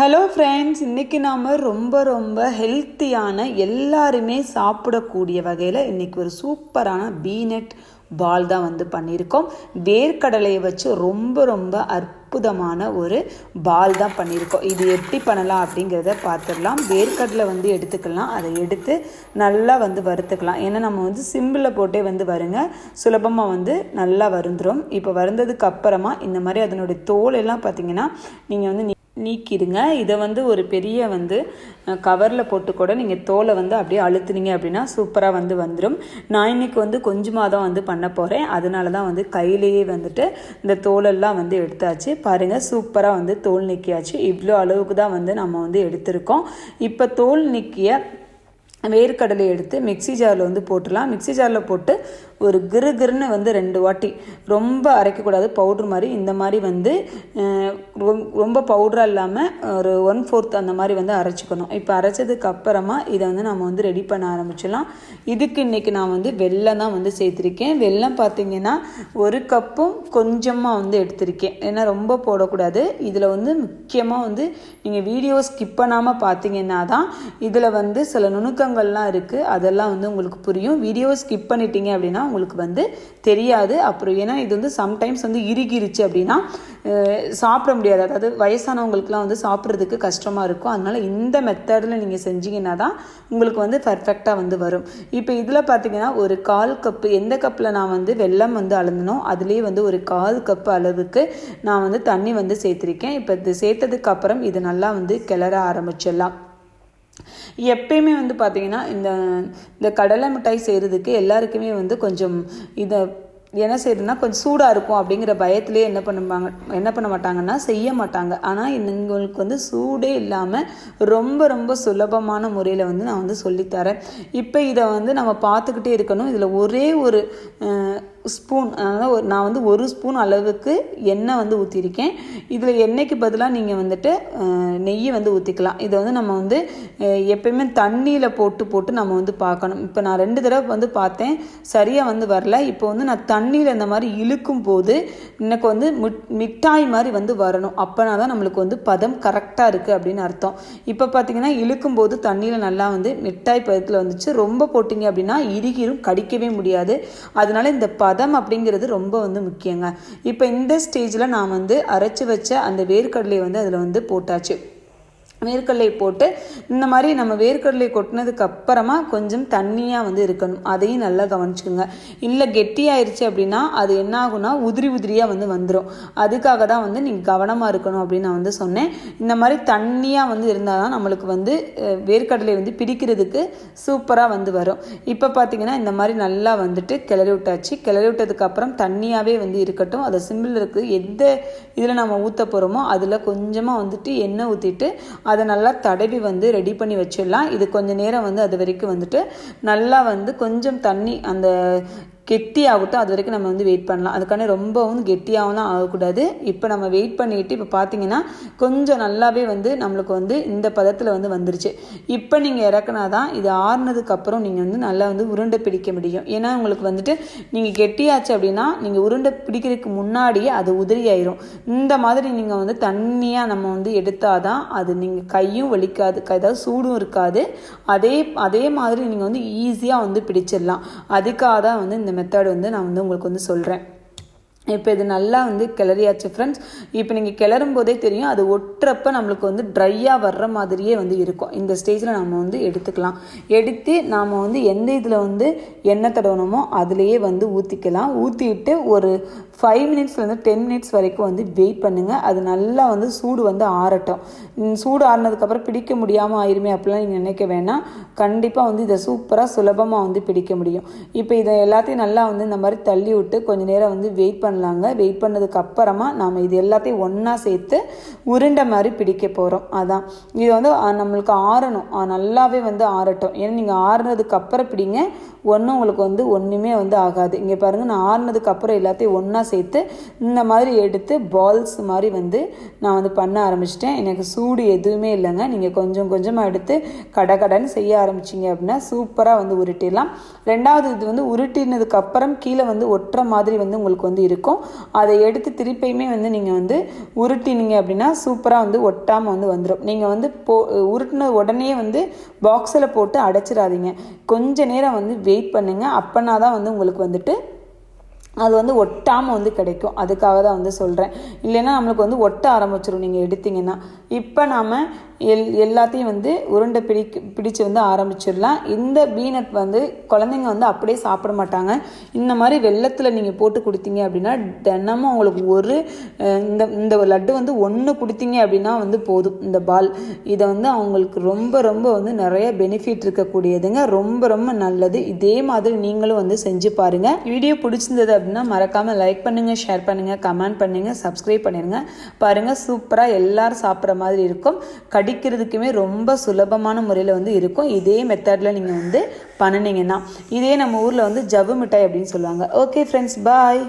Hello friends இன்றைக்கி நாம் ரொம்ப ரொம்ப ஹெல்த்தியான எல்லாருமே சாப்பிடக்கூடிய வகையில் இன்றைக்கி ஒரு சூப்பரான பீனட் பால் தான் வந்து பண்ணியிருக்கோம். வேர்க்கடலையை வச்சு ரொம்ப ரொம்ப அற்புதமான ஒரு பால் தான் பண்ணியிருக்கோம். இது எப்படி பண்ணலாம் அப்படிங்கிறத பார்த்துடலாம். வேர்க்கடலை வந்து எடுத்துக்கலாம். அதை எடுத்து நல்லா வந்து வறுத்துக்கலாம். ஏன்னா நம்ம வந்து சிம்பிளில் போட்டே வந்து வருங்க. சுலபமாக வந்து நல்லா வருந்துடும் இப்போ வருந்ததுக்கு அப்புறமா இந்த மாதிரி அதனுடைய தோல் எல்லாம் பார்த்தீங்கன்னா நீங்கள் வந்து நீக்கிடுங்க. இதை வந்து ஒரு பெரிய வந்து கவரில் போட்டு கூட நீங்கள் தோலை வந்து அப்படியே அழுத்துனீங்க அப்படின்னா சூப்பராக வந்து வந்துடும் நான் இன்னைக்கு வந்து கொஞ்சமாக தான் வந்து பண்ண போகிறேன் அதனால தான் வந்து கையிலேயே வந்துட்டு இந்த தோலெல்லாம் வந்து எடுத்தாச்சு. பாருங்கள் சூப்பராக வந்து தோல் நீக்கியாச்சு. இவ்வளோ அளவுக்கு தான் வந்து நம்ம வந்து எடுத்திருக்கோம். இப்போ தோல் நீக்கிய வேர்க்கடலை எடுத்து மிக்ஸி ஜாரில் வந்து போட்டுடலாம். மிக்ஸி ஜாரில் போட்டு ஒரு கிரு கிருன்னு வந்து ரெண்டு வாட்டி. ரொம்ப அரைக்கக்கூடாது பவுட்ரு மாதிரி. இந்த மாதிரி வந்து ரொம்ப பவுடராக இல்லாமல் ஒரு ஒன் ஃபோர்த் அந்த மாதிரி வந்து அரைச்சிக்கணும். இப்போ அரைச்சதுக்கு அப்புறமா இதை வந்து நம்ம வந்து ரெடி பண்ண ஆரம்பிச்சிடலாம். இதுக்கு இன்றைக்கி நான் வந்து வெள்ளம் தான் வந்து சேர்த்துருக்கேன். வெல்லம் பார்த்திங்கன்னா ஒரு கப்பும் கொஞ்சமாக வந்து எடுத்திருக்கேன். ஏன்னா ரொம்ப போடக்கூடாது. இதில் வந்து முக்கியமாக வந்து நீங்கள் வீடியோ ஸ்கிப் பண்ணாமல் பார்த்தீங்கன்னா தான் இதில் வந்து சில நுணுக்கங்கள்லாம் இருக்குது அதெல்லாம் வந்து உங்களுக்கு புரியும். வீடியோ ஸ்கிப் பண்ணிட்டீங்க அப்படின்னா உங்களுக்கு வந்து தெரியாது. அப்புறம் ஏன்னா இது வந்து சம்டைம்ஸ் வந்து இறுகிருச்சு அப்படின்னா சாப்பிட முடியாது. அதாவது வயசானவங்களுக்குலாம் வந்து சாப்பிட்றதுக்கு கஷ்டமாக இருக்கும். அதனால் இந்த மெத்தடில் நீங்கள் செஞ்சீங்கன்னா தான் உங்களுக்கு வந்து பர்ஃபெக்டாக வந்து வரும். இப்போ இதில் பார்த்தீங்கன்னா ஒரு கால் கப்பு எந்த கப்பில் நான் வந்து வெல்லம் வந்து அளந்தனோ அதுலேயே வந்து ஒரு கால் கப்பு அளவுக்கு நான் வந்து தண்ணி வந்து சேர்த்துருக்கேன். இப்போ இது சேர்த்ததுக்கு அப்புறம் இது நல்லா வந்து கிளற ஆரம்பிச்சிடலாம். எப்பயுமே வந்து பார்த்தீங்கன்னா இந்த இந்த கடலை மிட்டாய் செய்கிறதுக்கு எல்லாருக்குமே வந்து கொஞ்சம் இதை என்ன செய்யுதுன்னா கொஞ்சம் சூடாக இருக்கும் அப்படிங்கிற பயத்திலே என்ன பண்ணுவாங்க என்ன பண்ண மாட்டாங்கன்னா செய்ய மாட்டாங்க. ஆனால் உங்களுக்கு வந்து சூடே இல்லாமல் ரொம்ப ரொம்ப சுலபமான முறையில் வந்து நான் வந்து சொல்லித்தரேன் இப்போ இதை வந்து நம்ம பார்த்துக்கிட்டே இருக்கணும். இதில் ஒரே ஒரு ஸ்பூன் அதாவது ஒரு நான் வந்து ஒரு ஸ்பூன் அளவுக்கு எண்ணெய் வந்து ஊற்றிருக்கேன் இதில் எண்ணெய்க்கு பதிலாக நீங்கள் வந்துட்டு நெய்யை நெய் வந்து ஊற்றிக்கலாம் இதை வந்து நம்ம வந்து எப்பயுமே தண்ணியில் போட்டு போட்டு நம்ம வந்து பார்க்கணும். இப்போ நான் ரெண்டு தடவை வந்து பார்த்தேன் சரியாக வந்து வரல. இப்போ வந்து நான் தண்ணியில் இந்த மாதிரி இழுக்கும் போது எனக்கு வந்து மிட் மிட்டாய் மாதிரி வந்து வரணும். அப்போனா தான் நம்மளுக்கு வந்து பதம் கரெக்டாக இருக்குது அப்படின்னு அர்த்தம். இப்போ பார்த்தீங்கன்னா இழுக்கும் போது தண்ணியில் நல்லா வந்து மிட்டாய் பதத்தில் வந்துச்சு. ரொம்ப போட்டிங்க அப்படின்னா இறுகிரும் கடிக்கவே முடியாது. அதனால இந்த பதம் அப்படிங்கிறது ரொம்ப வந்து முக்கியங்க. இப்போ இந்த ஸ்டேஜில் நான் வந்து அரைச்சி வச்ச அந்த வேர்க்கடலையை வந்து அதில் வந்து போட்டாச்சு. வேர்க்கடலை போட்டு இந்த மாதிரி நம்ம வேர்க்கடலை கொட்டினதுக்கு அப்புறமா கொஞ்சம் தண்ணியாக வந்து இருக்கணும். அதையும் நல்லா கவனிச்சுக்கோங்க. இல்லை கெட்டியாயிருச்சு அப்படின்னா அது என்ன ஆகும்னா உதிரி உதிரியாக வந்து வந்துடும் அதுக்காக தான் வந்து நீங்கள் கவனமாக இருக்கணும் அப்படின்னு நான் வந்து சொன்னேன். இந்த மாதிரி தண்ணியாக வந்து இருந்தால் தான் நம்மளுக்கு வந்து வேர்க்கடலை வந்து பிடிக்கிறதுக்கு சூப்பராக வந்து வரும். இப்போ பார்த்தீங்கன்னா இந்த மாதிரி நல்லா வந்துட்டு கிளறி விட்டாச்சு. கிளறி விட்டதுக்கு அப்புறம் தண்ணியாகவே வந்து இருக்கட்டும். அதை சிம்பிள் இருக்குது எந்த இதில் நம்ம ஊற்ற போகிறோமோ அதில் கொஞ்சமாக வந்துட்டு எண்ணெய் ஊற்றிட்டு அதை நல்லா தடவி வந்து ரெடி பண்ணி வச்சிடலாம். இது கொஞ்சம் நேரம் வந்து அது வரைக்கும் வந்துட்டு நல்லா வந்து கொஞ்சம் தண்ணி அந்த கெட்டி ஆகட்டும் அது வரைக்கும் நம்ம வந்து வெயிட் பண்ணலாம். அதுக்கான ரொம்பவும் கெட்டியாகவும் ஆகக்கூடாது. இப்போ நம்ம வெயிட் பண்ணிட்டு இப்போ பார்த்தீங்கன்னா கொஞ்சம் நல்லாவே வந்து நம்மளுக்கு வந்து இந்த பதத்தில் வந்து வந்துருச்சு. இப்போ நீங்கள் இறக்குனா தான் இது ஆறுனதுக்கப்புறம் நீங்கள் வந்து நல்லா வந்து உருண்டை பிடிக்க முடியும். ஏன்னா உங்களுக்கு வந்துட்டு நீங்கள் கெட்டியாச்சு அப்படின்னா நீங்கள் உருண்டை பிடிக்கிறதுக்கு முன்னாடியே அது உதிரி ஆயிரும். இந்த மாதிரி நீங்கள் வந்து தண்ணியாக நம்ம வந்து எடுத்தால் தான் அது நீங்கள் கையும் வலிக்காது க- சூடும் இருக்காது. அதே அதே மாதிரி நீங்கள் வந்து ஈஸியாக வந்து பிடிச்சிடலாம். அதுக்காக தான் வந்து இந்த மெத்தட் வந்து நான் வந்து உங்களுக்கு வந்து சொல்கிறேன் இப்போ இது நல்லா வந்து கிளறியாச்சு ஃப்ரெண்ட்ஸ் இப்போ நீங்கள் கிளறும் போதே தெரியும் அது ஒட்டுறப்ப நம்மளுக்கு வந்து ட்ரையாக வர்ற மாதிரியே வந்து இருக்கும். இந்த ஸ்டேஜில் நம்ம வந்து எடுத்துக்கலாம். எடுத்து நாம் வந்து எந்த இதில் வந்து எண்ணெய் தடவணுமோ அதுலேயே வந்து ஊற்றிக்கலாம் ஊற்றிட்டு ஒரு ஃபைவ் மினிட்ஸ்லேருந்து டென் மினிட்ஸ் வரைக்கும் வந்து வெயிட் பண்ணுங்கள் அது நல்லா வந்து சூடு வந்து ஆறட்டும். சூடு ஆறினதுக்கப்புறம் பிடிக்க முடியாமல் ஆயிருமே அப்படிலாம் நீங்கள் நினைக்க வேணாம். கண்டிப்பாக வந்து இதை சூப்பராக சுலபமாக வந்து பிடிக்க முடியும். இப்போ இதை எல்லாத்தையும் நல்லா வந்து இந்த மாதிரி தள்ளி விட்டு கொஞ்ச நேரம் வந்து வெயிட் பண்ண பண்ணலாங்க. வெயிட் பண்ணதுக்கு அப்புறமா நாம் இது எல்லாத்தையும் ஒன்றா சேர்த்து உருண்டை மாதிரி பிடிக்க போகிறோம் அதான். இது வந்து நம்மளுக்கு ஆறணும். நல்லாவே வந்து ஆறட்டும். ஏன்னா நீங்கள் ஆறுனதுக்கு அப்புறம் பிடிங்க. ஒன்றும் உங்களுக்கு வந்து ஒன்றுமே வந்து ஆகாது. இங்கே பாருங்கள் நான் ஆறுனதுக்கு அப்புறம் எல்லாத்தையும் ஒன்றா சேர்த்து இந்த மாதிரி எடுத்து பால்ஸ் மாதிரி வந்து நான் வந்து பண்ண ஆரம்பிச்சிட்டேன். எனக்கு சூடு எதுவுமே இல்லைங்க. நீங்கள் கொஞ்சம் கொஞ்சமாக எடுத்து கடகடன்னு செய்ய ஆரம்பிச்சிங்க அப்படின்னா சூப்பராக வந்து உருட்டிடலாம். ரெண்டாவது இது வந்து உருட்டினதுக்கு அப்புறம் கீழே வந்து ஒட்டுற மாதிரி வந்து உங்களுக்கு வந்து இருக்கும். இருக்கும் அதை எடுத்து திருப்பியுமே வந்து நீங்கள் வந்து உருட்டினீங்க அப்படின்னா சூப்பராக வந்து ஒட்டாமல் வந்து வந்துடும் நீங்கள் வந்து போ உருட்டின உடனே வந்து பாக்ஸில் போட்டு அடைச்சிடாதீங்க. கொஞ்ச நேரம் வந்து வெயிட் பண்ணுங்கள் அப்போனா தான் வந்து உங்களுக்கு வந்துட்டு அது வந்து ஒட்டாமல் வந்து கிடைக்கும். அதுக்காக தான் வந்து சொல்கிறேன் இல்லைன்னா நம்மளுக்கு வந்து ஒட்ட ஆரம்பிச்சிடும் நீங்கள் எடுத்தீங்கன்னா. இப்போ நாம் எல் எல்லாத்தையும் வந்து உருண்டை பிடிக்க பிடிச்சு வந்து ஆரம்பிச்சிடலாம். இந்த பீனட் வந்து குழந்தைங்க வந்து அப்படியே சாப்பிட மாட்டாங்க. இந்த மாதிரி வெள்ளத்தில் நீங்கள் போட்டு கொடுத்தீங்க அப்படின்னா தினமும் அவங்களுக்கு ஒரு இந்த இந்த லட்டு வந்து ஒன்று கொடுத்தீங்க அப்படின்னா வந்து போதும். இந்த பால். இதை வந்து அவங்களுக்கு ரொம்ப ரொம்ப வந்து நிறைய பெனிஃபிட் இருக்கக்கூடியதுங்க. ரொம்ப ரொம்ப நல்லது. இதே மாதிரி நீங்களும் வந்து செஞ்சு பாருங்கள் வீடியோ பிடிச்சிருந்தது அப்படின்னா மறக்காமல் லைக் பண்ணுங்கள் ஷேர் பண்ணுங்கள் கமெண்ட் பண்ணுங்கள் சப்ஸ்கிரைப் பண்ணிடுங்க பாருங்கள் சூப்பராக எல்லோரும் சாப்பிட்ற மாதிரி இருக்கும். படிக்கிறதுக்குமே ரொம்ப சுலபமான முறையில் வந்து இருக்கும். இதே மெத்தடில் நீங்கள் வந்து பண்ணினீங்கன்னா. இதே நம்ம ஊரில் வந்து ஜவ்வு மிட்டாய் அப்படின்னு சொல்லுவாங்க. Okay friends bye